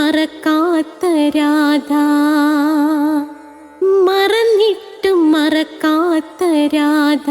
മറക്കാത്ത രാധ. മറന്നിട്ടും മറക്കാത്ത രാധ.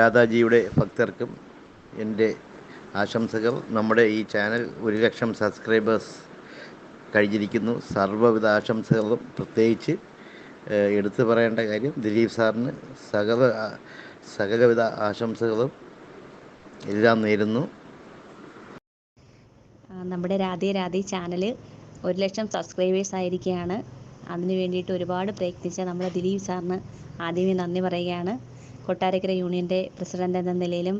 രാധാജിയുടെ ഭക്തർക്കും എന്റെ ആശംസകൾ. നമ്മുടെ ഈ ചാനൽ ഒരു ലക്ഷം സബ്സ്ക്രൈബേഴ്സ് കഴിഞ്ഞിരിക്കുന്നു. സർവവിധ ആശംസകളും പ്രത്യേകിച്ച് എടുത്തു പറയേണ്ട കാര്യം ദിലീപ് സാറിന് സകല സകലവിധ ആശംസകളും എല്ലാം നേരുന്നു. നമ്മുടെ രാധേ രാധേ ചാനൽ ഒരു ലക്ഷം സബ്സ്ക്രൈബേഴ്സ് ആയിരിക്കുകയാണ്. അതിനു വേണ്ടിയിട്ട് ഒരുപാട് പ്രയത്നിച്ച നമ്മുടെ ദിലീപ് സാറിന് ആദ്യമേ നന്ദി പറയുകയാണ്. കൊട്ടാരക്കര യൂണിയന്റെ പ്രസിഡന്റ് എന്ന നിലയിലും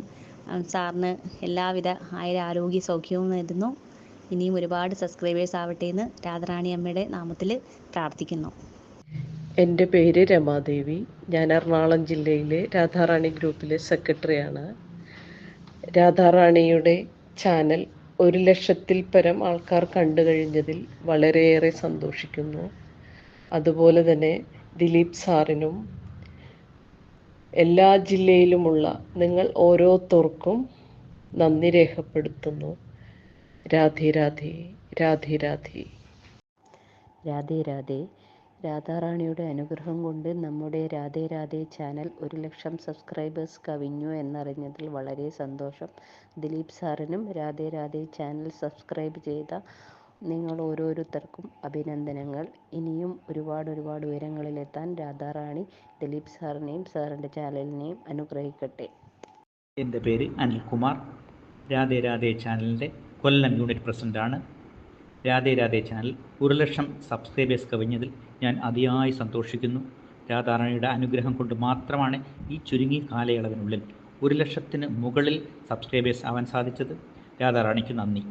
സാറിന് എല്ലാവിധ ആയുര ആരോഗ്യ സൗഖ്യവും നേരുന്നു. ഇനിയും ഒരുപാട് സബ്സ്ക്രൈബേഴ്സ് ആവട്ടെ എന്ന് രാധാറാണി അമ്മയുടെ നാമത്തിൽ പ്രാർത്ഥിക്കുന്നു. എന്റെ പേര് രമാദേവി. ഞാൻ എറണാകുളം ജില്ലയിലെ രാധാറാണി ഗ്രൂപ്പിലെ സെക്രട്ടറിയാണ്. രാധാറാണിയുടെ ചാനൽ ഒരു ലക്ഷത്തിൽ പരം ആൾക്കാർ കണ്ടു കഴിഞ്ഞതിൽ വളരെയേറെ സന്തോഷിക്കുന്നു. അതുപോലെ തന്നെ ദിലീപ് സാറിനും എല്ലാ ജില്ലയിലുമുള്ള നിങ്ങൾ ഓരോരുത്തർക്കും നന്ദി രേഖപ്പെടുത്തുന്നു. രാധേ രാധേ രാധേ രാധേ. രാധേ രാധേ. രാധാറാണിയുടെ അനുഗ്രഹം കൊണ്ട് നമ്മുടെ രാധേ രാധേ ചാനൽ ഒരു ലക്ഷം സബ്സ്ക്രൈബേഴ്സ് കവിഞ്ഞു എന്നറിഞ്ഞതിൽ വളരെ സന്തോഷം. ദിലീപ് സാറിനും രാധേ രാധേ ചാനൽ സബ്സ്ക്രൈബ് ചെയ്ത നിങ്ങൾ ഓരോരുത്തർക്കും അഭിനന്ദനങ്ങൾ. ഇനിയും ഒരുപാട് ഒരുപാട് ഉയരങ്ങളിലെത്താൻ രാധാറാണി ദിലീപ് സാറിനെയും സാറിന്റെ ചാനലിനെയും അനുഗ്രഹിക്കട്ടെ. എന്റെ പേര് അനിൽകുമാർ. രാധേ രാധേ ചാനലിന്റെ കൊല്ലം യൂണിറ്റ് പ്രസിഡന്റാണ്. രാധേ രാധേ ചാനൽ ഒരു ലക്ഷം സബ്സ്ക്രൈബേഴ്സ് കവിഞ്ഞതിൽ ഞാൻ അതിയായി സന്തോഷിക്കുന്നു. രാധാറാണിയുടെ അനുഗ്രഹം കൊണ്ട് മാത്രമാണ് ഈ ചുരുങ്ങിയ കാലയളവിനുള്ളിൽ ഒരു ലക്ഷത്തിന് മുകളിൽ സബ്സ്ക്രൈബേഴ്സ് ആവാൻ സാധിച്ചത്. രാധാറാണിക്ക് നന്ദി.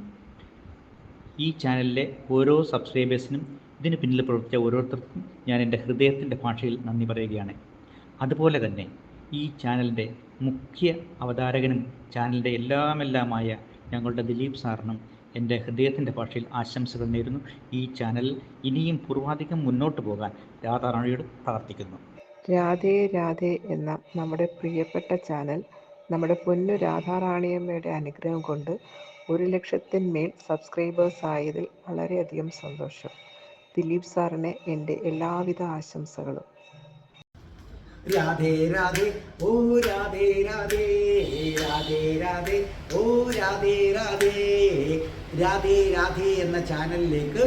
ഈ ചാനലിലെ ഓരോ സബ്സ്ക്രൈബേഴ്സിനും ഇതിന് പിന്നിൽ പ്രവർത്തിച്ച ഓരോരുത്തർക്കും ഞാൻ എന്റെ ഹൃദയത്തിന്റെ ഭാഷയിൽ നന്ദി പറയുകയാണ്. അതുപോലെ തന്നെ ഈ ചാനലിന്റെ മുഖ്യ അവതാരകനും ചാനലിന്റെ എല്ലാമെല്ലാമായ ഞങ്ങളുടെ ദിലീപ് സാറിനും എന്റെ ഹൃദയത്തിന്റെ ഭാഷയിൽ ആശംസകൾ നേരുന്നു. ഈ ചാനൽ ഇനിയും പൂർവാധികം മുന്നോട്ട് പോകാൻ രാധാറാണിയോട് പ്രാർത്ഥിക്കുന്നു. രാധേ രാധേ എന്ന നമ്മുടെ പ്രിയപ്പെട്ട ചാനൽ നമ്മുടെ പൊന്നു രാധാറാണിയമ്മയുടെ അനുഗ്രഹം കൊണ്ട് ഒരു ലക്ഷത്തിന്മേൽ സബ്സ്ക്രൈബേഴ്സ് ആയതിൽ വളരെയധികം സന്തോഷം. ദിലീപ് സാറിന് എന്റെ എല്ലാവിധ ആശംസകളും. രാധേ രാധേ ഓ രാധേ രാധേ രാധേ രാധേ ഓ രാധേ രാധേ രാധേ രാധേ എന്ന ചാനലിലേക്ക്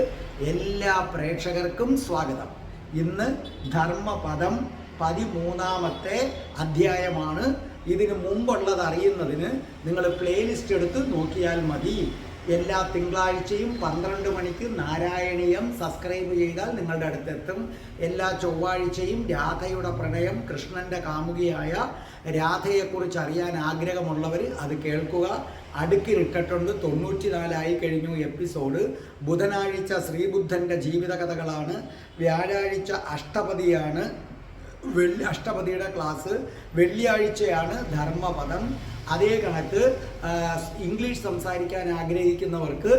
എല്ലാ പ്രേക്ഷകർക്കും സ്വാഗതം. ഇന്ന് ധർമ്മപദം പതിമൂന്നാമത്തെ അധ്യായമാണ് ഇതിന് മുമ്പുള്ളത് അറിയുന്നതിന് നിങ്ങൾ പ്ലേലിസ്റ്റ് എടുത്ത് നോക്കിയാൽ മതി. എല്ലാ തിങ്കളാഴ്ചയും പന്ത്രണ്ട് മണിക്ക് നാരായണീയം സബ്സ്ക്രൈബ് ചെയ്താൽ നിങ്ങളുടെ അടുത്തെത്തും. എല്ലാ ചൊവ്വാഴ്ചയും രാധയുടെ പ്രണയം കൃഷ്ണന്റെ കാമുകിയായ രാധയെക്കുറിച്ച് അറിയാൻ ആഗ്രഹമുള്ളവർ അത് കേൾക്കുക. അടുക്കി നിൽക്കട്ടുണ്ട് തൊണ്ണൂറ്റിനാലായി കഴിഞ്ഞു എപ്പിസോഡ് ബുധനാഴ്ച ശ്രീബുദ്ധന്റെ ജീവിതകഥകളാണ്. വ്യാഴാഴ്ച അഷ്ടപതിയാണ്. വെള്ളി അഷ്ടപതിയുടെ ക്ലാസ് വെള്ളിയാഴ്ചയാണ് ധർമ്മപദം. അതേ കണക്ക് ഇംഗ്ലീഷ് സംസാരിക്കാൻ ആഗ്രഹിക്കുന്നവർക്ക്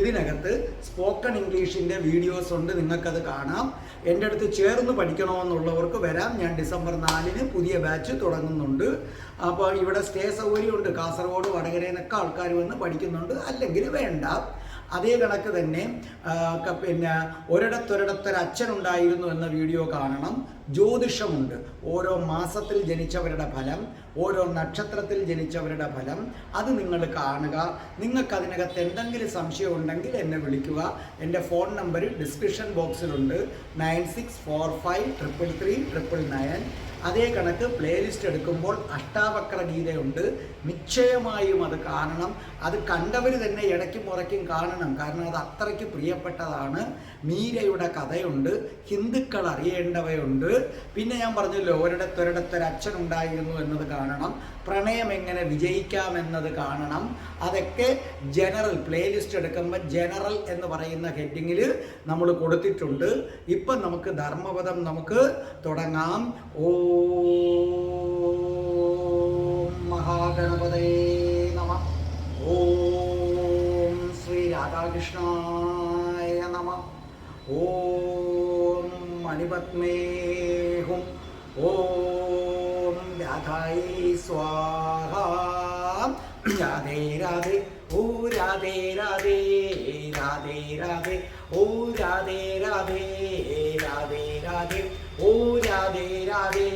ഇതിനകത്ത് സ്പോക്കൺ ഇംഗ്ലീഷിന്റെ വീഡിയോസ് ഉണ്ട് നിങ്ങൾക്കത് കാണാം. എന്റെ അടുത്ത് ചേർന്ന് പഠിക്കണമെന്നുള്ളവർക്ക് വരാം. ഞാൻ ഡിസംബർ നാലിന് പുതിയ ബാച്ച് തുടങ്ങുന്നുണ്ട്. അപ്പോൾ ഇവിടെ സ്റ്റേ സൗകര്യമുണ്ട്. കാസർഗോഡ് വടകരയിൽ നിന്നൊക്കെ ആൾക്കാർ വന്ന് പഠിക്കുന്നുണ്ട്. അല്ലെങ്കിൽ വേണ്ട. അതേ കണക്ക് തന്നെ പിന്നെ ഒരിടത്തൊരിടത്തൊരു അച്ഛനുണ്ടായിരുന്നു എന്ന വീഡിയോ കാണണം. ജ്യോതിഷമുണ്ട്. ഓരോ മാസത്തിൽ ജനിച്ചവരുടെ ഫലം ഓരോ നക്ഷത്രത്തിൽ ജനിച്ചവരുടെ ഫലം അത് നിങ്ങൾ കാണുക. നിങ്ങൾക്ക് അതിനകത്ത് എന്തെങ്കിലും സംശയം ഉണ്ടെങ്കിൽ എന്നെ വിളിക്കുക. എന്റെ phone number description ബോക്സിലുണ്ട്. Nine six four five triple three triple nine. അതേ കണക്ക് പ്ലേലിസ്റ്റ് എടുക്കുമ്പോൾ അഷ്ടാവക്ര ഗീതയുണ്ട്. നിശ്ചയമായും അത് കാണണം. അത് കണ്ടവർ തന്നെ ഇടയ്ക്കും മുറയ്ക്കും കാണണം. കാരണം അത് അത്രയ്ക്ക് പ്രിയപ്പെട്ടതാണ്. മീരയുടെ കഥയുണ്ട്. ഹിന്ദുക്കൾ അറിയേണ്ടവയുണ്ട്. പിന്നെ ഞാൻ പറഞ്ഞല്ലോ ഒരിടത്തൊരിടത്തൊരു അച്ഛൻ ഉണ്ടായിരുന്നു എന്നത് കാണണം. പ്രണയം എങ്ങനെ വിജയിക്കാമെന്നത് കാണണം. അതൊക്കെ ജനറൽ പ്ലേലിസ്റ്റ് എടുക്കുമ്പോൾ ജനറൽ എന്ന് പറയുന്ന ഹെഡിങ്ങിൽ നമ്മൾ കൊടുത്തിട്ടുണ്ട്. ഇപ്പം നമുക്ക് ധർമ്മപദം നമുക്ക് തുടങ്ങാം. ഓം മഹാഗണപതേ നമ. ഓം ശ്രീ രാധാകൃഷ്ണായ നമ. ഓം മണിപത്മേഹും. ഓം രാധായി സ്വാഹ. രാധേ രാധേ ഓ രാധേ രാധേ രാധേ രാധേ ഓ രാധേ രാധേ രാധേ രാധേ. ഓ രാധേ രാധേ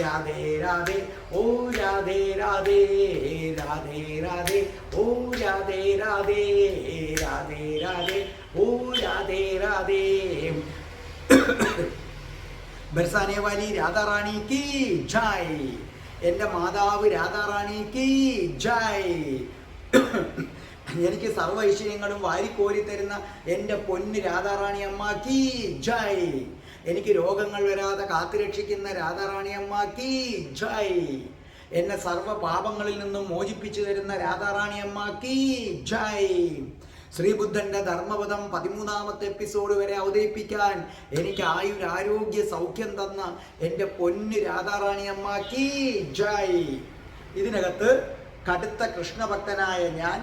രാധേ രാധേ ഓ രാധേ രാധേ രാധേ രാധേ ഓ രാധേ രാധേ രാധേ രാധേ ഓ രാധേ രാധേ. ബർസാനെ വാലി രാധാറാണി കി ജായ്. എന്റെ മാതാവ് രാധാറാണി കി ജായ്. എനിക്ക് സർവ ഐശ്വര്യങ്ങളും വാരിക്കോരി തരുന്ന എന്റെ പൊന്ന് രാധാറാണി അമ്മ കി ജയ്. എനിക്ക് രോഗങ്ങൾ വരാതെ കാത്തുരക്ഷിക്കുന്ന രാധാറാണി അമ്മ കി ജയ്. എന്നെ സർവ പാപങ്ങളിൽ നിന്നും മോചിപ്പിച്ചു തരുന്ന രാധാറാണി കീ ജയ്. ശ്രീബുദ്ധന്റെ ധർമ്മപദം പതിമൂന്നാമത്തെ എപ്പിസോഡ് വരെ അവതരിപ്പിക്കാൻ എനിക്ക് ആയുർ ആരോഗ്യ സൗഖ്യം തന്ന എന്റെ പൊന്ന് രാധാറാണി കീ കി ജയ്. ഇതിനകത്ത് കടുത്ത കൃഷ്ണഭക്തനായ ഞാൻ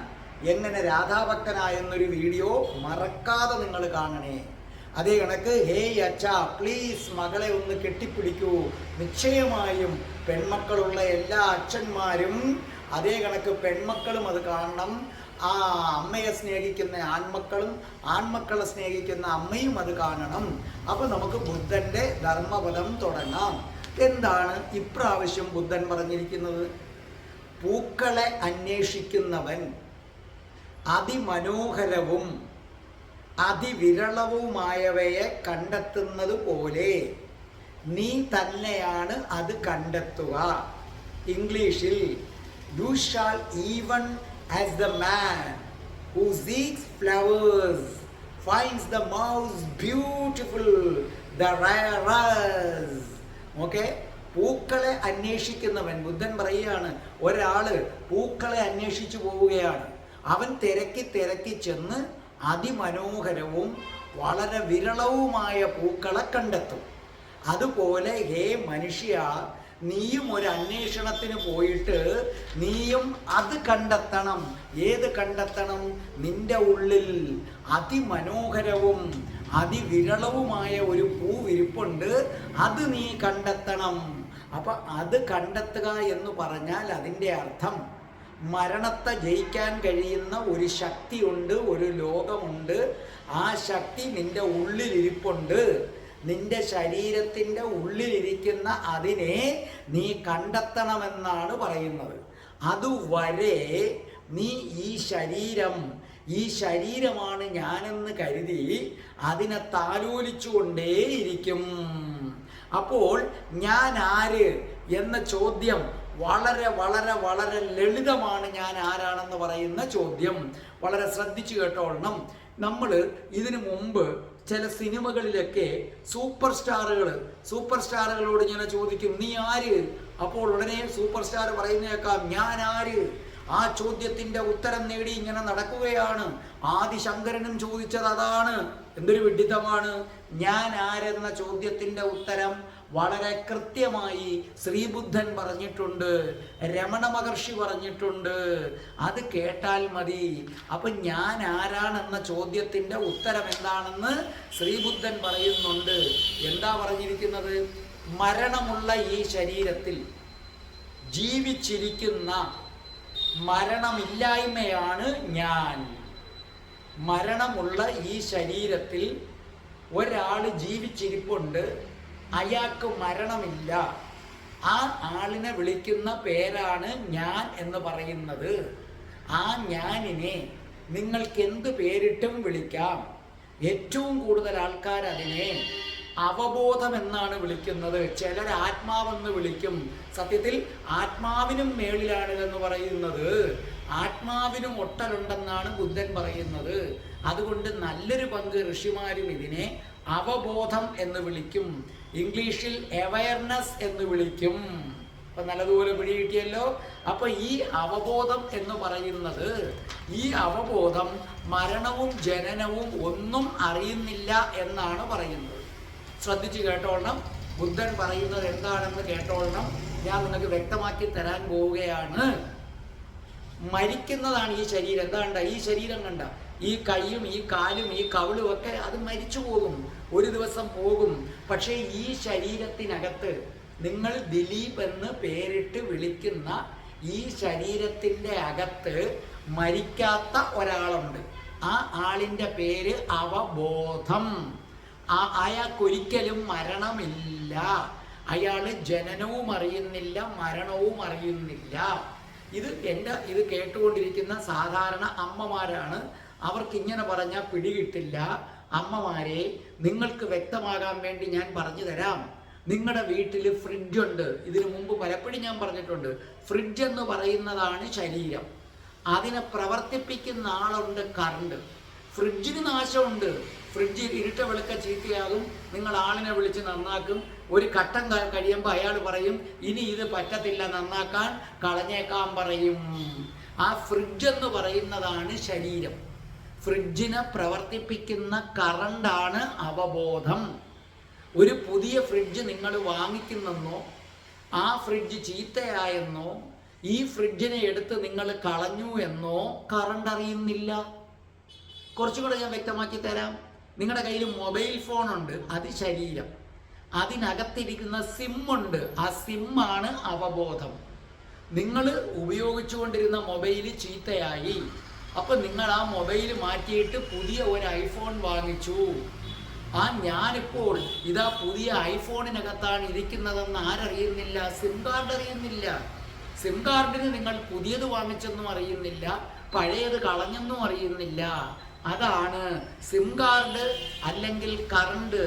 എങ്ങനെ രാധാഭക്തനായെന്നൊരു വീഡിയോ മറക്കാതെ നിങ്ങൾ കാണണേ. അതേ കണക്ക് ഹേയ് അച്ഛ പ്ലീസ് മകളെ ഒന്ന് കെട്ടിപ്പിടിക്കൂ. നിശ്ചയമായും പെൺമക്കളുള്ള എല്ലാ അച്ഛന്മാരും അതേ കണക്ക് പെൺമക്കളും അത് കാണണം. ആ അമ്മയെ സ്നേഹിക്കുന്ന ആൺമക്കളും ആൺമക്കളെ സ്നേഹിക്കുന്ന അമ്മയും അത് കാണണം. അപ്പൊ നമുക്ക് ബുദ്ധന്റെ ധർമ്മപദം തുടങ്ങാം. എന്താണ് ഇപ്രാവശ്യം ബുദ്ധൻ പറഞ്ഞിരിക്കുന്നത്? പൂക്കളെ അന്വേഷിക്കുന്നവൻ അതിമനോഹരവും അതിവിരളവുമായവയെ കണ്ടെത്തുന്നത് പോലെ നീ തന്നെയാണ് അത് കണ്ടെത്തുക. ഇംഗ്ലീഷിൽ you shall even as the man who seeks flowers finds the most beautiful the rarest okay പൂക്കളെ അന്വേഷിക്കുന്നവൻ ബുദ്ധൻ പറയുകയാണ് ഒരാൾ പൂക്കളെ അന്വേഷിച്ചു പോവുകയാണ്. അവൻ തിരക്കി തിരക്കി ചെന്ന് അതിമനോഹരവും വളരെ വിരളവുമായ പൂക്കളെ കണ്ടെത്തും. അതുപോലെ ഹേ മനുഷ്യ നീയും ഒരു അന്വേഷണത്തിന് പോയിട്ട് നീയും അത് കണ്ടെത്തണം. ഏത് കണ്ടെത്തണം? നിന്റെ ഉള്ളിൽ അതിമനോഹരവും അതിവിരളവുമായ ഒരു പൂവിരിപ്പുണ്ട്. അത് നീ കണ്ടെത്തണം. അപ്പൊ അത് കണ്ടെത്തുക എന്ന് പറഞ്ഞാൽ അതിന്റെ അർത്ഥം മരണത്തെ ജയിക്കാൻ കഴിയുന്ന ഒരു ശക്തിയുണ്ട് ഒരു ലോകമുണ്ട്. ആ ശക്തി നിന്റെ ഉള്ളിലിരിപ്പുണ്ട്. നിന്റെ ശരീരത്തിന്റെ ഉള്ളിലിരിക്കുന്ന അതിനെ നീ കണ്ടെത്തണമെന്നാണ് പറയുന്നത്. അതുവരെ നീ ഈ ശരീരം ഈ ശരീരമാണ് ഞാനെന്ന് കരുതി അതിനെ താലോലിച്ചുകൊണ്ടേയിരിക്കും. അപ്പോൾ ഞാൻ ആര് എന്ന ചോദ്യം വളരെ വളരെ വളരെ ലളിതമാണ് ഞാൻ ആരാണെന്ന് പറയുന്ന ചോദ്യം. വളരെ ശ്രദ്ധിച്ചു കേട്ടോളണം. നമ്മൾ ഇതിനു മുമ്പ് ചില സിനിമകളിലൊക്കെ സൂപ്പർ സ്റ്റാറുകൾ സൂപ്പർ സ്റ്റാറുകളോട് ഇങ്ങനെ ചോദിക്കും നീ ആര്? അപ്പോൾ ഉടനെ സൂപ്പർ സ്റ്റാർ പറയുന്നേക്കാം ഞാൻ ആര്? ആ ചോദ്യത്തിന്റെ ഉത്തരം നേടി ഇങ്ങനെ നടക്കുകയാണ്. ആദിശങ്കരനും ചോദിച്ചത് അതാണ്. എന്തൊരു വിഡിത്തമാണ്. ഞാൻ ആരെന്ന ചോദ്യത്തിന്റെ ഉത്തരം വളരെ കൃത്യമായി ശ്രീബുദ്ധൻ പറഞ്ഞിട്ടുണ്ട് രമണ മഹർഷി പറഞ്ഞിട്ടുണ്ട്. അത് കേട്ടാൽ മതി. അപ്പൊ ഞാൻ ആരാണെന്ന ചോദ്യത്തിന്റെ ഉത്തരം എന്താണെന്ന് ശ്രീബുദ്ധൻ പറയുന്നുണ്ട്. എന്താ പറഞ്ഞിരിക്കുന്നത്? മരണമുള്ള ഈ ശരീരത്തിൽ ജീവിച്ചിരിക്കുന്ന മരണമില്ലായ്മയാണ് ഞാൻ. മരണമുള്ള ഈ ശരീരത്തിൽ ഒരാൾ ജീവിച്ചിരിപ്പുണ്ട്. അയാൾക്ക് മരണമില്ല. ആ ആളിനെ വിളിക്കുന്ന പേരാണ് ഞാൻ എന്ന് പറയുന്നത്. ആ ഞാനിനെ നിങ്ങൾക്ക് എന്ത് പേരിട്ടും വിളിക്കാം. ഏറ്റവും കൂടുതൽ ആൾക്കാർ അതിനെ അവബോധം എന്നാണ് വിളിക്കുന്നത്. ചിലർ ആത്മാവെന്ന് വിളിക്കും. സത്യത്തിൽ ആത്മാവിനും മേളിലാണ് എന്ന് പറയുന്നത്. ആത്മാവിനും ഒട്ടലുണ്ടെന്നാണ് ബുദ്ധൻ പറയുന്നത്. അതുകൊണ്ട് നല്ലൊരു പങ്ക് ഋഷിമാരും ഇതിനെ അവബോധം എന്ന് വിളിക്കും. ഇംഗ്ലീഷിൽ അവയർനെസ് എന്ന് വിളിക്കും. അപ്പൊ നല്ലതുപോലെ പിടികിട്ടിയല്ലോ. അപ്പൊ ഈ അവബോധം എന്ന് പറയുന്നത് ഈ അവബോധം മരണവും ജനനവും ഒന്നും അറിയുന്നില്ല എന്നാണ് പറയുന്നത്. ശ്രദ്ധിച്ച് കേട്ടോളണം. ബുദ്ധൻ പറയുന്നത് എന്താണെന്ന് കേട്ടോളണം. ഞാൻ നിങ്ങൾക്ക് വ്യക്തമാക്കി തരാൻ പോവുകയാണ്. മരിക്കുന്നതാണ് ഈ ശരീരം. എന്താ കണ്ട ഈ ശരീരം കണ്ട? ഈ കൈയും ഈ കാലും ഈ കവളും ഒക്കെ അത് മരിച്ചു പോകും. ഒരു ദിവസം പോകും. പക്ഷേ ഈ ശരീരത്തിനകത്ത് നിങ്ങൾ ദിലീപ് എന്ന് പേരിട്ട് വിളിക്കുന്ന ഈ ശരീരത്തിന്റെ അകത്ത് മരിക്കാത്ത ഒരാളുണ്ട്. ആ ആളിന്റെ പേര് അവബോധം. ആ അയാൾക്കൊരിക്കലും മരണമില്ല. അയാൾ ജനനവും അറിയുന്നില്ല മരണവും അറിയുന്നില്ല. ഇത് എന്റെ ഇത് കേട്ടുകൊണ്ടിരിക്കുന്ന സാധാരണ അമ്മമാരാണ്. അവർക്ക് ഇങ്ങനെ പറഞ്ഞാൽ പിടികിട്ടില്ല. അമ്മമാരെ നിങ്ങൾക്ക് വ്യക്തമാകാൻ വേണ്ടി ഞാൻ പറഞ്ഞു തരാം. നിങ്ങളുടെ വീട്ടിൽ ഫ്രിഡ്ജ് ഉണ്ട് ഇതിനു മുമ്പ് പലപ്പോഴും ഞാൻ പറഞ്ഞിട്ടുണ്ട് ഫ്രിഡ്ജ് എന്ന് പറയുന്നതാണ് ശരീരം. അതിനെ പ്രവർത്തിപ്പിക്കുന്ന ആളുണ്ട് കറണ്ട്. ഫ്രിഡ്ജിന് നാശമുണ്ട്. ഫ്രിഡ്ജ് ഇരുട്ട വെളുക്ക ചീത്തയാകും. നിങ്ങൾ ആളിനെ വിളിച്ച് നന്നാക്കും. ഒരു ഘട്ടം കഴിയുമ്പോൾ അയാൾ പറയും ഇനി ഇത് പറ്റത്തില്ല നന്നാക്കാൻ കളഞ്ഞേക്കാൻ പറയും. ആ ഫ്രിഡ്ജ് എന്ന് പറയുന്നതാണ് ശരീരം. ഫ്രിഡ്ജിനെ പ്രവർത്തിപ്പിക്കുന്ന കറണ്ടാണ് അവബോധം. ഒരു പുതിയ ഫ്രിഡ്ജ് നിങ്ങൾ വാങ്ങിക്കുന്നെന്നോ ആ ഫ്രിഡ്ജ് ചീത്തയായെന്നോ ഈ ഫ്രിഡ്ജിനെ എടുത്ത് നിങ്ങൾ കളഞ്ഞു എന്നോ കറണ്ട് അറിയുന്നില്ല. കുറച്ചും കൂടെ ഞാൻ വ്യക്തമാക്കി തരാം. നിങ്ങളുടെ കയ്യിൽ മൊബൈൽ ഫോൺ ഉണ്ട് അത് ശരീരം. അതിനകത്തിരിക്കുന്ന സിമ്മുണ്ട് ആ സിമ്മാണ് അവബോധം. നിങ്ങൾ ഉപയോഗിച്ചുകൊണ്ടിരുന്ന മൊബൈൽ ചീത്തയായി. അപ്പം നിങ്ങൾ ആ മൊബൈൽ മാറ്റിയിട്ട് പുതിയ ഒരു ഐഫോൺ വാങ്ങിച്ചു. ആ ഞാനിപ്പോൾ ഇതാ പുതിയ ഐഫോണിനകത്താണ് ഇരിക്കുന്നതെന്ന് ആരറിയുന്നില്ല സിം കാർഡ് അറിയുന്നില്ല. സിം കാർഡിന് നിങ്ങൾ പുതിയത് വാങ്ങിച്ചെന്നും അറിയുന്നില്ല പഴയത് കളഞ്ഞെന്നും അറിയുന്നില്ല. അതാണ് സിം കാർഡ് അല്ലെങ്കിൽ കറണ്ട്.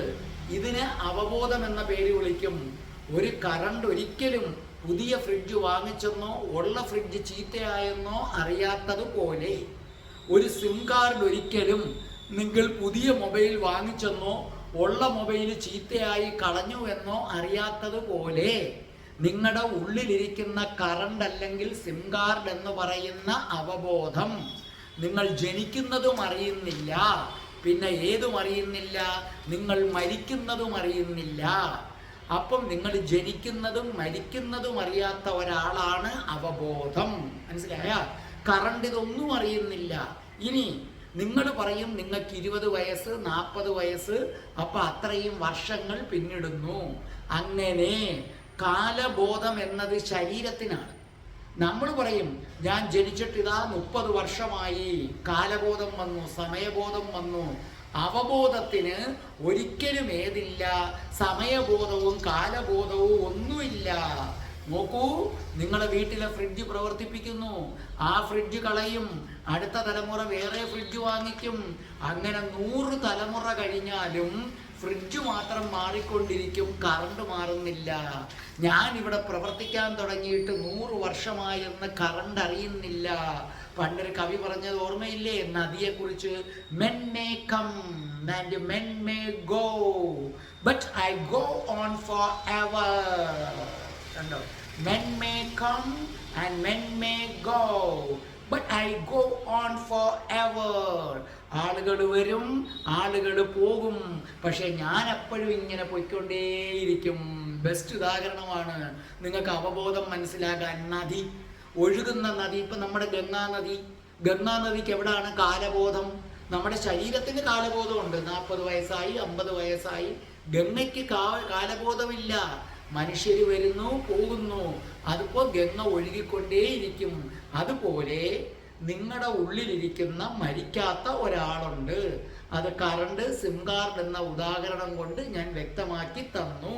ഇതിന് അവബോധം എന്ന പേര് വിളിക്കും. ഒരു കറണ്ട് ഒരിക്കലും പുതിയ ഫ്രിഡ്ജ് വാങ്ങിച്ചെന്നോ ഉള്ള ഫ്രിഡ്ജ് ചീത്തയായെന്നോ അറിയാത്തതുപോലെ ഒരു സിം കാർഡ് ഒരിക്കലും നിങ്ങൾ പുതിയ മൊബൈൽ വാങ്ങിച്ചെന്നോ ഉള്ള മൊബൈൽ ചീത്തയായി കളഞ്ഞു എന്നോ അറിയാത്തതുപോലെ നിങ്ങളുടെ ഉള്ളിലിരിക്കുന്ന കറണ്ട് അല്ലെങ്കിൽ സിം കാർഡ് എന്ന് പറയുന്ന അവബോധം നിങ്ങൾ ജനിക്കുന്നതും അറിയുന്നില്ല. പിന്നെ ഏതും അറിയുന്നില്ല. നിങ്ങൾ മരിക്കുന്നതും അറിയുന്നില്ല. അപ്പം നിങ്ങൾ ജനിക്കുന്നതും മരിക്കുന്നതും അറിയാത്ത ഒരാളാണ് അവബോധം. മനസ്സിലായ? കറണ്ട് ഇതൊന്നും അറിയുന്നില്ല. ഇനി നിങ്ങൾ പറയും നിങ്ങൾക്ക് ഇരുപത് വയസ്സ് നാൽപ്പത് വയസ്സ് അപ്പൊ അത്രയും വർഷങ്ങൾ പിന്നിടുന്നു. അങ്ങനെ കാലബോധം എന്നത് ശരീരത്തിനാണ്. നമ്മൾ പറയും ഞാൻ ജനിച്ചിട്ട് ഇതാ മുപ്പത് വർഷമായി. കാലബോധം വന്നു സമയബോധം വന്നു. അവബോധത്തിന് ഒരിക്കലും ഏതില്ല സമയബോധവും കാലബോധവും ഒന്നുമില്ല. നോക്കൂ നിങ്ങളെ വീട്ടിലെ ഫ്രിഡ്ജ് പ്രവർത്തിപ്പിക്കുന്നു. ആ ഫ്രിഡ്ജ് കളയും. അടുത്ത തലമുറ വേറെ ഫ്രിഡ്ജ് വാങ്ങിക്കും. അങ്ങനെ നൂറ് തലമുറ കഴിഞ്ഞാലും ഫ്രിഡ്ജ് മാത്രം മാറിക്കൊണ്ടിരിക്കും കറണ്ട് മാറുന്നില്ല. ഞാൻ ഇവിടെ പ്രവർത്തിക്കാൻ തുടങ്ങിയിട്ട് നൂറ് വർഷമായെന്ന് കറണ്ട് അറിയുന്നില്ല. പണ്ടൊരു കവി പറഞ്ഞത് ഓർമ്മയില്ലേ? നദിയെക്കുറിച്ച് men may come and men may go but I go on for ever കണ്ടോ? Men may come and men may go but I go on for ever ആളുകൾ വരും ആളുകൾ പോകും. പക്ഷെ ഞാൻ എപ്പോഴും ഇങ്ങനെ പോയിക്കൊണ്ടേയിരിക്കും. ബെസ്റ്റ് ഉദാഹരണമാണ് നിങ്ങൾക്ക് അവബോധം മനസ്സിലാകാൻ നദി. ഒഴുകുന്ന നദി ഇപ്പം നമ്മുടെ ഗംഗാനദി. ഗംഗാനദിക്ക് എവിടെയാണ് കാലബോധം? നമ്മുടെ ശരീരത്തിന് കാലബോധമുണ്ട്. നാൽപ്പത് വയസ്സായി അമ്പത് വയസ്സായി. ഗംഗയ്ക്ക് കാ കാലബോധമില്ല. മനുഷ്യർ വരുന്നു പോകുന്നു. അതിപ്പോൾ ഗംഗ ഒഴുകിക്കൊണ്ടേയിരിക്കും. അതുപോലെ നിങ്ങളുടെ ഉള്ളിലിരിക്കുന്ന മരിക്കാത്ത ഒരാളുണ്ട്. അത് കറണ്ട് സിം കാർഡ് എന്ന ഉദാഹരണം കൊണ്ട് ഞാൻ വ്യക്തമാക്കി തന്നു.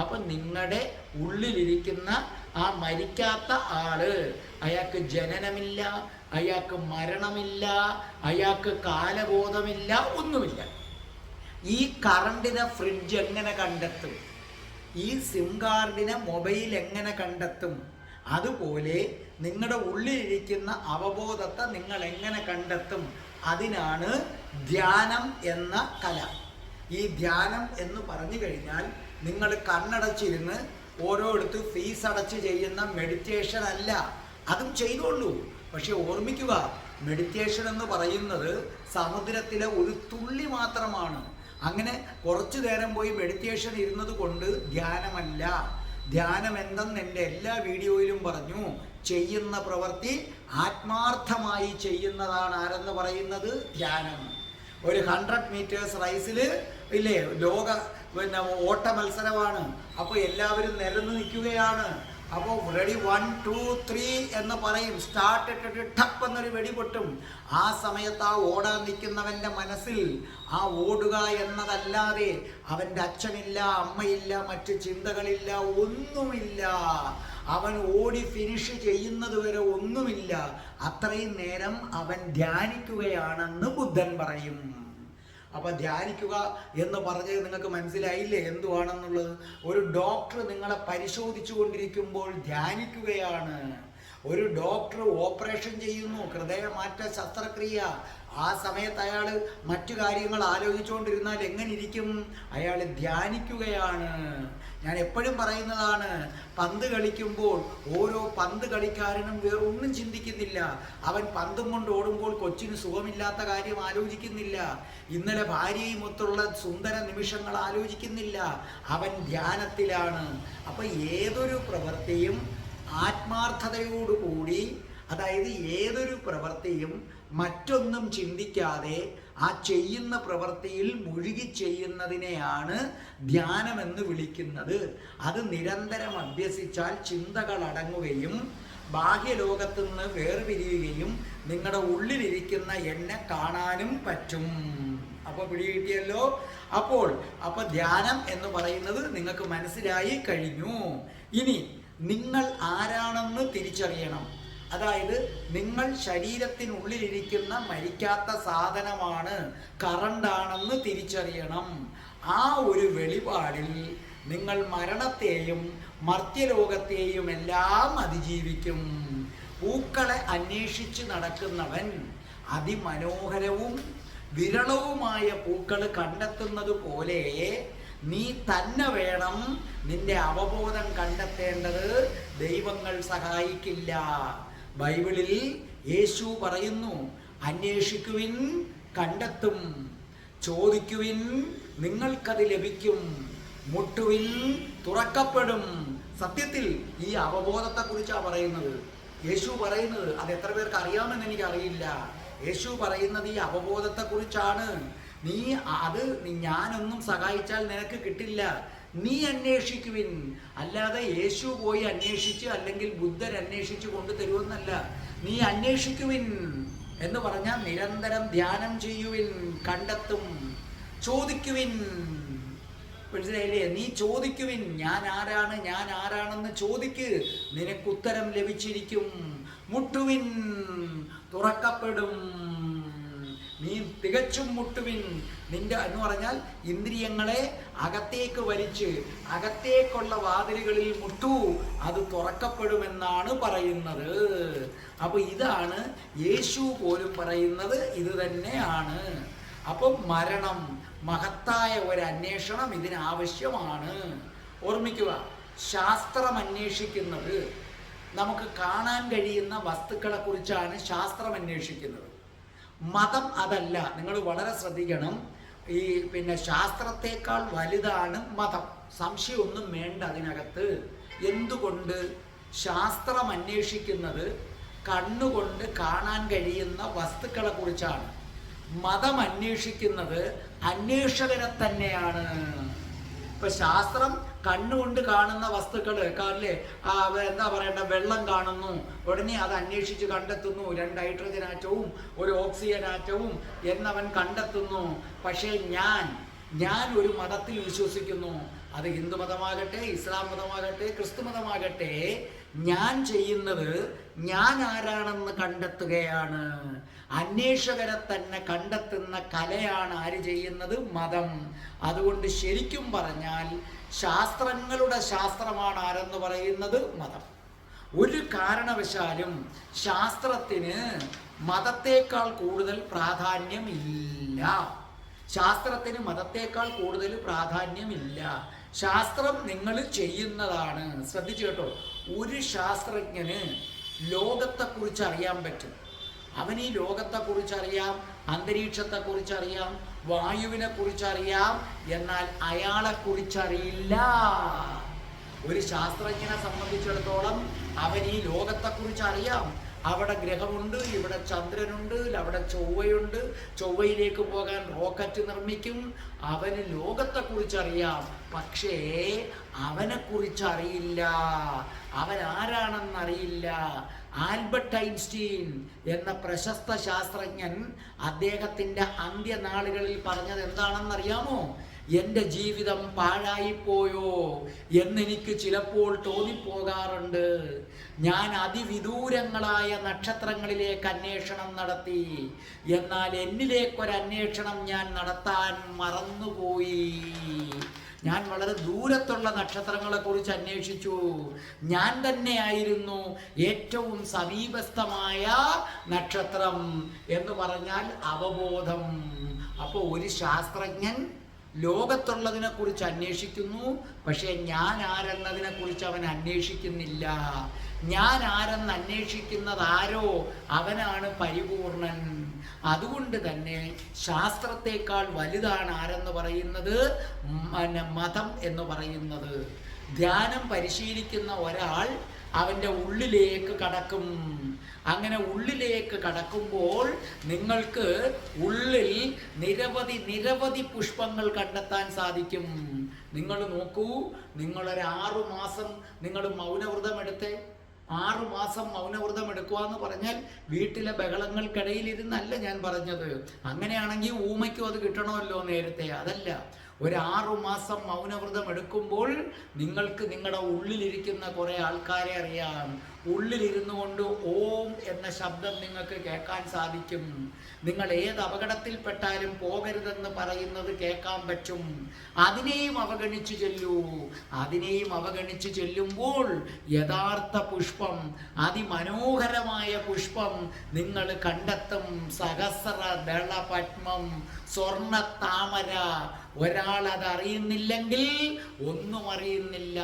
അപ്പൊ നിങ്ങളുടെ ഉള്ളിലിരിക്കുന്ന ആ മരിക്കാത്ത ആൾ അയാൾക്ക് ജനനമില്ല അയാൾക്ക് മരണമില്ല അയാൾക്ക് കാലബോധമില്ല ഒന്നുമില്ല. ഈ കറണ്ടിനെ ഫ്രിഡ്ജ് എങ്ങനെ കണ്ടെത്തും? ഈ സിം കാർഡിനെ മൊബൈൽ എങ്ങനെ കണ്ടെത്തും? അതുപോലെ നിങ്ങളുടെ ഉള്ളിലിരിക്കുന്ന അവബോധത്തെ നിങ്ങൾ എങ്ങനെ കണ്ടെത്തും? അതിനാണ് ധ്യാനം എന്ന കല. ഈ ധ്യാനം എന്ന് പറഞ്ഞു കഴിഞ്ഞാൽ നിങ്ങൾ കണ്ണടച്ചിരുന്ന് ഓരോരുത്തർ ഫീസ് അടച്ച് ചെയ്യുന്ന മെഡിറ്റേഷൻ അല്ല. അതും ചെയ്തോളൂ. പക്ഷെ ഓർമ്മിക്കുക മെഡിറ്റേഷൻ എന്ന് പറയുന്നത് സമുദ്രത്തിലെ ഒരു തുള്ളി മാത്രമാണ്. അങ്ങനെ കുറച്ചു നേരം പോയി മെഡിറ്റേഷൻ ഇരുന്നത് കൊണ്ട് ധ്യാനമല്ല. ധ്യാനം എന്തെന്ന് എന്റെ എല്ലാ വീഡിയോയിലും പറഞ്ഞു. ചെയ്യുന്ന പ്രവൃത്തി ആത്മാർത്ഥമായി ചെയ്യുന്നതാണ് ആരെന്ന് പറയുന്നത്? ധ്യാനം. ഒരു ഹൺഡ്രഡ് മീറ്റേഴ്സ് റൈസിൽ ഇല്ലേ? ലോക പിന്നെ ഓട്ട മത്സരമാണ്. അപ്പോൾ എല്ലാവരും നിരന്ന് നിൽക്കുകയാണ്. അപ്പോൾ റെഡി വൺ ടു ത്രീ എന്ന് പറയും. സ്റ്റാർട്ട് ഇട്ടിട്ട് ടപ്പ് എന്നൊരു വെടി പൊട്ടും. ആ സമയത്ത് ആ ഓടാൻ നിൽക്കുന്നവന്റെ മനസ്സിൽ ആ ഓടുക എന്നതല്ലാതെ അവന്റെ അച്ഛനില്ല അമ്മയില്ല മറ്റ് ചിന്തകളില്ല ഒന്നുമില്ല. അവൻ ഓടി ഫിനിഷ് ചെയ്യുന്നത് വരെ ഒന്നുമില്ല. അത്രയും നേരം അവൻ ധ്യാനിക്കുകയാണെന്ന് ബുദ്ധൻ പറയും. അപ്പൊ ധ്യാനിക്കുക എന്ന് പറഞ്ഞത് നിങ്ങൾക്ക് മനസ്സിലായില്ലേ എന്തുവാണെന്നുള്ളത്? ഒരു ഡോക്ടർ നിങ്ങളെ പരിശോധിച്ചു കൊണ്ടിരിക്കുമ്പോൾ ധ്യാനിക്കുകയാണ്. ഒരു ഡോക്ടർ ഓപ്പറേഷൻ ചെയ്യുന്നു. ഹൃദയമാറ്റ ശസ്ത്രക്രിയ. ആ സമയത്ത് അയാൾ മറ്റു കാര്യങ്ങൾ ആലോചിച്ചുകൊണ്ടിരുന്നാൽ എങ്ങനെ ഇരിക്കും അയാൾ ധ്യാനിക്കുകയാണ്. ഞാൻ എപ്പോഴും പറയുന്നതാണ് പന്ത് കളിക്കുമ്പോൾ ഓരോ പന്ത് കളിക്കാരനും വേറെ ഒന്നും ചിന്തിക്കുന്നില്ല. അവൻ പന്തും കൊണ്ട് ഓടുമ്പോൾ കൊച്ചിന് സുഖമില്ലാത്ത കാര്യം ആലോചിക്കുന്നില്ല. ഇന്നലെ ഭാര്യയും ഒത്തുള്ള സുന്ദര നിമിഷങ്ങൾ ആലോചിക്കുന്നില്ല. അവൻ ധ്യാനത്തിലാണ്. അപ്പോൾ ഏതൊരു പ്രവൃത്തിയും ആത്മാർത്ഥതയോടുകൂടി അതായത് ഏതൊരു പ്രവൃത്തിയും മറ്റൊന്നും ചിന്തിക്കാതെ ആ ചെയ്യുന്ന പ്രവൃത്തിയിൽ മുഴുകി ചെയ്യുന്നതിനെയാണ് ധ്യാനമെന്ന് വിളിക്കുന്നത്. അത് നിരന്തരം അഭ്യസിച്ചാൽ ചിന്തകൾ അടങ്ങുകയും ബാഹ്യലോകത്തു നിന്ന് വേർപിരിയുകയും നിങ്ങളുടെ ഉള്ളിലിരിക്കുന്ന എന്നെ കാണാനും പറ്റും. അപ്പോൾ പിടികിട്ടിയല്ലോ അപ്പോൾ അപ്പോൾ ധ്യാനം എന്ന് പറയുന്നത് നിങ്ങൾക്ക് മനസ്സിലായി കഴിഞ്ഞു. ഇനി നിങ്ങൾ ആരാണെന്ന് തിരിച്ചറിയണം. അതായത് നിങ്ങൾ ശരീരത്തിനുള്ളിലിരിക്കുന്ന മരിക്കാത്ത സാധനമാണ് കറണ്ടാണെന്ന് തിരിച്ചറിയണം. ആ ഒരു വെളിപാടിൽ നിങ്ങൾ മരണത്തെയും മർത്യലോകത്തെയും എല്ലാം അതിജീവിക്കും. പൂക്കളെ അന്വേഷിച്ച് നടക്കുന്നവൻ അതിമനോഹരവും വിരളവുമായ പൂക്കൾ കണ്ടെത്തുന്നത് പോലെ നീ തന്നെ വേണം നിന്റെ അവബോധം കണ്ടെത്തേണ്ടത്. ദൈവങ്ങൾ സഹായിക്കില്ല. ബൈബിളിൽ യേശു പറയുന്നു അന്വേഷിക്കുവിൻ കണ്ടെത്തും. ചോദിക്കുവിൻ നിങ്ങൾക്കത് ലഭിക്കും. മുട്ടുവിൻ തുറക്കപ്പെടും. സത്യത്തിൽ ഈ അവബോധത്തെക്കുറിച്ചാണ് പറയുന്നത്. യേശു പറയുന്നത് അത് എത്ര പേർക്ക് അറിയാമെന്ന് എനിക്കറിയില്ല. യേശു പറയുന്നത് ഈ അവബോധത്തെക്കുറിച്ചാണ്. നീ അത് ഞാനൊന്നും സഹായിച്ചാൽ നിനക്ക് കിട്ടില്ല. നീ അന്വേഷിക്കുവിൻ. അല്ലാതെ യേശു പോയി അന്വേഷിച്ച് അല്ലെങ്കിൽ ബുദ്ധൻ അന്വേഷിച്ച് കൊണ്ടു തരുമെന്നല്ല. നീ അന്വേഷിക്കുവിൻ എന്ന് പറഞ്ഞാൽ നിരന്തരം ധ്യാനം ചെയ്യുവിൻ കണ്ടെത്തും ചോദിക്കുവിൻ. മനസ്സിലായില്ലേ? നീ ചോദിക്കുവിൻ ഞാൻ ആരാണ് ഞാൻ ആരാണെന്ന് ചോദിക്ക്. നിനക്ക് ഉത്തരം ലഭിച്ചിരിക്കും. മുട്ടുവിൻ തുറക്കപ്പെടും. തികച്ചും മുട്ടുവിൻ. നിന്റെ എന്ന് പറഞ്ഞാൽ ഇന്ദ്രിയങ്ങളെ അകത്തേക്ക് വലിച്ച് അകത്തേക്കുള്ള വാതിലുകളിൽ മുട്ടു. അത് തുറക്കപ്പെടുമെന്നാണ് പറയുന്നത്. അപ്പൊ ഇതാണ് യേശു പോലും പറയുന്നത് ഇത് തന്നെയാണ്. അപ്പം മരണം മഹത്തായ ഒരു അന്വേഷണം ഇതിനാവശ്യമാണ്. ഓർമ്മിക്കുക ശാസ്ത്രം അന്വേഷിക്കുന്നത്. നമുക്ക് കാണാൻ കഴിയുന്ന വസ്തുക്കളെ കുറിച്ചാണ് ശാസ്ത്രം അന്വേഷിക്കുന്നത്. മതം അതല്ല. നിങ്ങൾ വളരെ ശ്രദ്ധിക്കണം. ഈ പിന്നെ ശാസ്ത്രത്തെക്കാൾ വലുതാണ് മതം. സംശയമൊന്നും വേണ്ട അതിനകത്ത്. എന്തുകൊണ്ട് ശാസ്ത്രം അന്വേഷിക്കുന്നത് കണ്ണുകൊണ്ട് കാണാൻ കഴിയുന്ന വസ്തുക്കളെ കുറിച്ചാണ്. മതം അന്വേഷിക്കുന്നത് അന്വേഷകരെ തന്നെയാണ്. ഇപ്പൊ ശാസ്ത്രം കണ്ണുകൊണ്ട് കാണുന്ന വസ്തുക്കൾ ആ എന്താ പറയണ്ട വെള്ളം കാണുന്നു. ഉടനെ അത് അന്വേഷിച്ച് കണ്ടെത്തുന്നു. രണ്ട് ഹൈഡ്രജൻ ആറ്റവും ഒരു ഓക്സിജൻ ആറ്റവും എന്നവൻ കണ്ടെത്തുന്നു. പക്ഷേ ഞാൻ ഞാൻ ഒരു മതത്തിൽ വിശ്വസിക്കുന്നു. അത് ഹിന്ദു മതമാകട്ടെ ഇസ്ലാം മതമാകട്ടെ ക്രിസ്തു മതമാകട്ടെ ഞാൻ ചെയ്യുന്നത് ഞാൻ ആരാണെന്ന് കണ്ടെത്തുകയാണ്. അന്വേഷകരെ തന്നെ കണ്ടെത്തുന്ന കലയാണ് ആര് ചെയ്യുന്നത്? മതം. അതുകൊണ്ട് ശരിക്കും പറഞ്ഞാൽ ശാസ്ത്രങ്ങളുടെ ശാസ്ത്രമാണ് ആരെന്ന് പറയുന്നത്? മതം. ഒരു കാരണവശാലും ശാസ്ത്രത്തിന് മതത്തേക്കാൾ കൂടുതൽ പ്രാധാന്യം ഇല്ല ശാസ്ത്രത്തിന് മതത്തേക്കാൾ കൂടുതൽ പ്രാധാന്യമില്ല. ശാസ്ത്രം നിങ്ങൾ ചെയ്യുന്നതാണ്. ശ്രദ്ധിച്ചു കേട്ടോ. ഒരു ശാസ്ത്രജ്ഞന് ലോകത്തെക്കുറിച്ച് അറിയാൻ പറ്റും. അവൻ ഈ ലോകത്തെക്കുറിച്ച് അറിയാം അന്തരീക്ഷത്തെക്കുറിച്ച് അറിയാം വായുവിനെ കുറിച്ച് അറിയാം എന്നാൽ അയാളെ കുറിച്ചറിയില്ല ഒരു ശാസ്ത്രജ്ഞനെ സംബന്ധിച്ചിടത്തോളം അവൻ ഈ ലോകത്തെക്കുറിച്ച് അറിയാം അവിടെ ഗ്രഹമുണ്ട് ഇവിടെ ചന്ദ്രനുണ്ട് അവിടെ ചൊവ്വയുണ്ട്. ചൊവ്വയിലേക്ക് പോകാൻ റോക്കറ്റ് നിർമ്മിക്കും. അവന് ലോകത്തെക്കുറിച്ച് അറിയാം പക്ഷേ അവനെക്കുറിച്ച് അറിയില്ല അവൻ ആരാണെന്നറിയില്ല. ആൽബർട്ട് ഐൻസ്റ്റീൻ എന്ന പ്രശസ്ത ശാസ്ത്രജ്ഞൻ അദ്ദേഹത്തിന്റെ അന്ത്യനാളുകളിൽ പറഞ്ഞത് എന്താണെന്നറിയാമോ? എന്റെ ജീവിതം പാഴായിപ്പോയോ എന്നെനിക്ക് ചിലപ്പോൾ തോന്നിപ്പോകാറുണ്ട്. ഞാൻ അതിവിദൂരങ്ങളായ നക്ഷത്രങ്ങളിലേക്ക് അന്വേഷണം നടത്തി. എന്നാൽ എന്നിലേക്കൊരു അന്വേഷണം ഞാൻ നടത്താൻ മറന്നുപോയി. ഞാൻ വളരെ ദൂരത്തുള്ള നക്ഷത്രങ്ങളെക്കുറിച്ച് അന്വേഷിച്ചു. ഞാൻ തന്നെയായിരുന്നു ഏറ്റവും സമീപസ്ഥമായ നക്ഷത്രം എന്ന് പറഞ്ഞാൽ അവബോധം. അപ്പോൾ ഒരു ശാസ്ത്രജ്ഞൻ ലോകത്തുള്ളതിനെ കുറിച്ച് അന്വേഷിക്കുന്നു പക്ഷേ ഞാൻ ആരെന്നതിനെ കുറിച്ച് അവൻ അന്വേഷിക്കുന്നില്ല. ഞാൻ ആരെന്ന് അന്വേഷിക്കുന്നത് ആരോ അവനാണ് പരിപൂർണൻ. അതുകൊണ്ട് തന്നെ ശാസ്ത്രത്തെക്കാൾ വലുതാണ് ആരെന്ന് പറയുന്നത് മതം എന്ന് പറയുന്നത്. ധ്യാനം പരിശീലിക്കുന്ന ഒരാൾ അവന്റെ ഉള്ളിലേക്ക് കടക്കും. അങ്ങനെ ഉള്ളിലേക്ക് കടക്കുമ്പോൾ നിങ്ങൾക്ക് ഉള്ളിൽ നിരവധി നിരവധി പുഷ്പങ്ങൾ കണ്ടെത്താൻ സാധിക്കും. നിങ്ങൾ നോക്കൂ നിങ്ങളൊരു മാസം നിങ്ങൾ മൗനവ്രതം എടുത്തേ ആറു മാസം മൗനവ്രതം എടുക്കുക എന്ന് പറഞ്ഞാൽ വീട്ടിലെ ബഹളങ്ങൾക്കിടയിൽ ഇരുന്നല്ല ഞാൻ പറഞ്ഞത്. അങ്ങനെയാണെങ്കിൽ ഊമയ്ക്കും അത് കിട്ടണമല്ലോ നേരത്തെ. അതല്ല ഒരു ആറു മാസം മൗനവ്രതം എടുക്കുമ്പോൾ നിങ്ങൾക്ക് നിങ്ങളുടെ ഉള്ളിലിരിക്കുന്ന കുറേ ആൾക്കാരെ അറിയാം. ഉള്ളിലിരുന്നു കൊണ്ട് ഓം എന്ന ശബ്ദം നിങ്ങൾക്ക് കേൾക്കാൻ സാധിക്കും. നിങ്ങൾ ഏത് അപകടത്തിൽപ്പെട്ടാലും പോകരുതെന്ന് പറയുന്നത് കേൾക്കാൻ പറ്റും. അതിനെയും അവഗണിച്ചു ചെല്ലൂ. അതിനെയും അവഗണിച്ചു ചെല്ലുമ്പോൾ യഥാർത്ഥ പുഷ്പം അതിമനോഹരമായ പുഷ്പം നിങ്ങൾ കണ്ടെത്തും. സഹസ്ര ദള പത്മം സ്വർണ താമര ഒരാൾ അത് അറിയുന്നില്ലെങ്കിൽ ഒന്നും അറിയുന്നില്ല.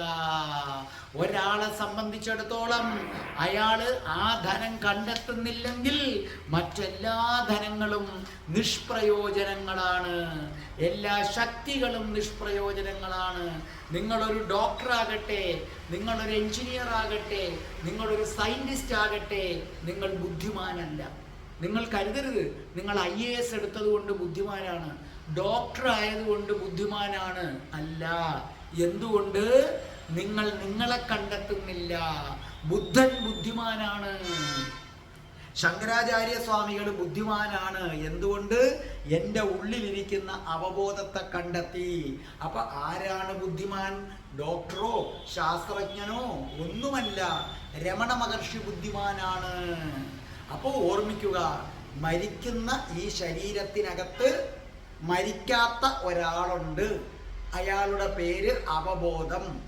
ഒരാളെ സംബന്ധിച്ചിടത്തോളം അയാൾ ആ ധനം കണ്ടെത്തുന്നില്ലെങ്കിൽ മറ്റെല്ലാ ധനങ്ങളും നിഷ്പ്രയോജനങ്ങളാണ്. എല്ലാ ശക്തികളും നിഷ്പ്രയോജനങ്ങളാണ്. നിങ്ങളൊരു ഡോക്ടറാകട്ടെ നിങ്ങളൊരു എഞ്ചിനീയർ ആകട്ടെ നിങ്ങളൊരു സയന്റിസ്റ്റ് ആകട്ടെ നിങ്ങൾ ബുദ്ധിമാനല്ല. നിങ്ങൾ കരുതരുത്. നിങ്ങൾ ഐ എ എസ് എടുത്തത് കൊണ്ട് ബുദ്ധിമാനാണ്. ഡോക്ടർ ആയതുകൊണ്ട് ബുദ്ധിമാനാണ് അല്ല. എന്തുകൊണ്ട്? നിങ്ങൾ നിങ്ങളെ കണ്ടെത്തുന്നില്ല. ബുദ്ധൻ ബുദ്ധിമാനാണ്. ശങ്കരാചാര്യ സ്വാമികൾ ബുദ്ധിമാനാണ്. എന്തുകൊണ്ട്? എന്റെ ഉള്ളിലിരിക്കുന്ന അവബോധത്തെ കണ്ടെത്തി. അപ്പൊ ആരാണ് ബുദ്ധിമാൻ? ഡോക്ടറോ ശാസ്ത്രജ്ഞനോ ഒന്നുമല്ല. രമണ മഹർഷി ബുദ്ധിമാനാണ്. അപ്പോൾ ഓർമ്മിക്കുക മരിക്കുന്ന ഈ ശരീരത്തിനകത്ത് മരിക്കാത്ത ഒരാളുണ്ട്. അയാളുടെ പേര് അവബോധം.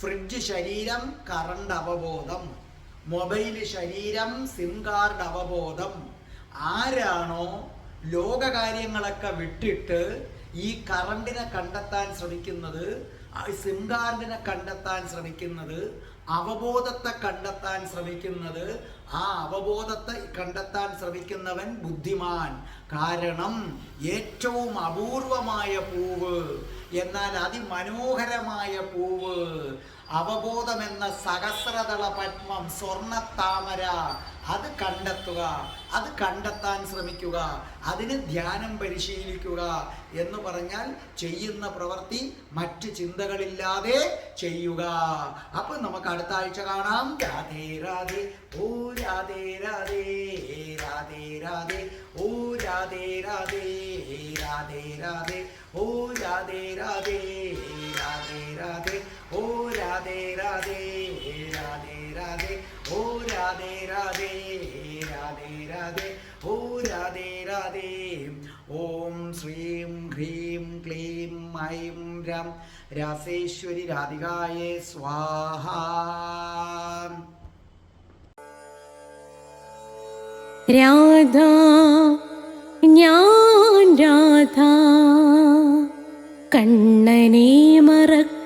ഫ്രിഡ്ജ് ശരീരം കറണ്ട് അവബോധം. മൊബൈൽ ശരീരം സിം കാർഡ് അവബോധം. ആരാണോ ലോകകാര്യങ്ങളൊക്കെ വിട്ടിട്ട് ഈ കറണ്ടിനെ കണ്ടെത്താൻ ശ്രമിക്കുന്നത് സിം കാർഡിനെ കണ്ടെത്താൻ ശ്രമിക്കുന്നത് അവബോധത്തെ കണ്ടെത്താൻ ശ്രമിക്കുന്നത് ആ അവബോധത്തെ കണ്ടെത്താൻ ശ്രമിക്കുന്നവൻ ബുദ്ധിമാൻ. കാരണം ഏറ്റവും അപൂർവമായ പൂവ്. എന്നാൽ അതിമനോഹരമായ പൂവ്. അവബോധം എന്ന സഹസ്രതള പത്മം സ്വർണത്താമര. അത് കണ്ടെത്തുക അത് കണ്ടെത്താൻ ശ്രമിക്കുക അതിന് ധ്യാനം പരിശീലിക്കുക എന്ന് പറഞ്ഞാൽ ചെയ്യുന്ന പ്രവൃത്തി മറ്റ് ചിന്തകളില്ലാതെ ചെയ്യുക. അപ്പൊ നമുക്ക് അടുത്ത ആഴ്ച കാണാം. രാധേ രാധേ ഓ രാധേ രാധേ രാധേ രാധേ ഓ രാധേ രാധേ രാധേ രാധേ ഓ രാധേ രാധേ രാധേ രാധേ. രാധേ രാധേ രാധേ രാധേ ഓ രാധേ രാധേ രാധേ രാധേ ഓ രാധേ രാധേ. ഓം ശ്രീം ഹ്രീം ക്ലീം ഐം രാം രാസേശ്വരി രാധികായേ സ്വാഹ. രാധ ഞാൻ രാധ കണ്ണനെ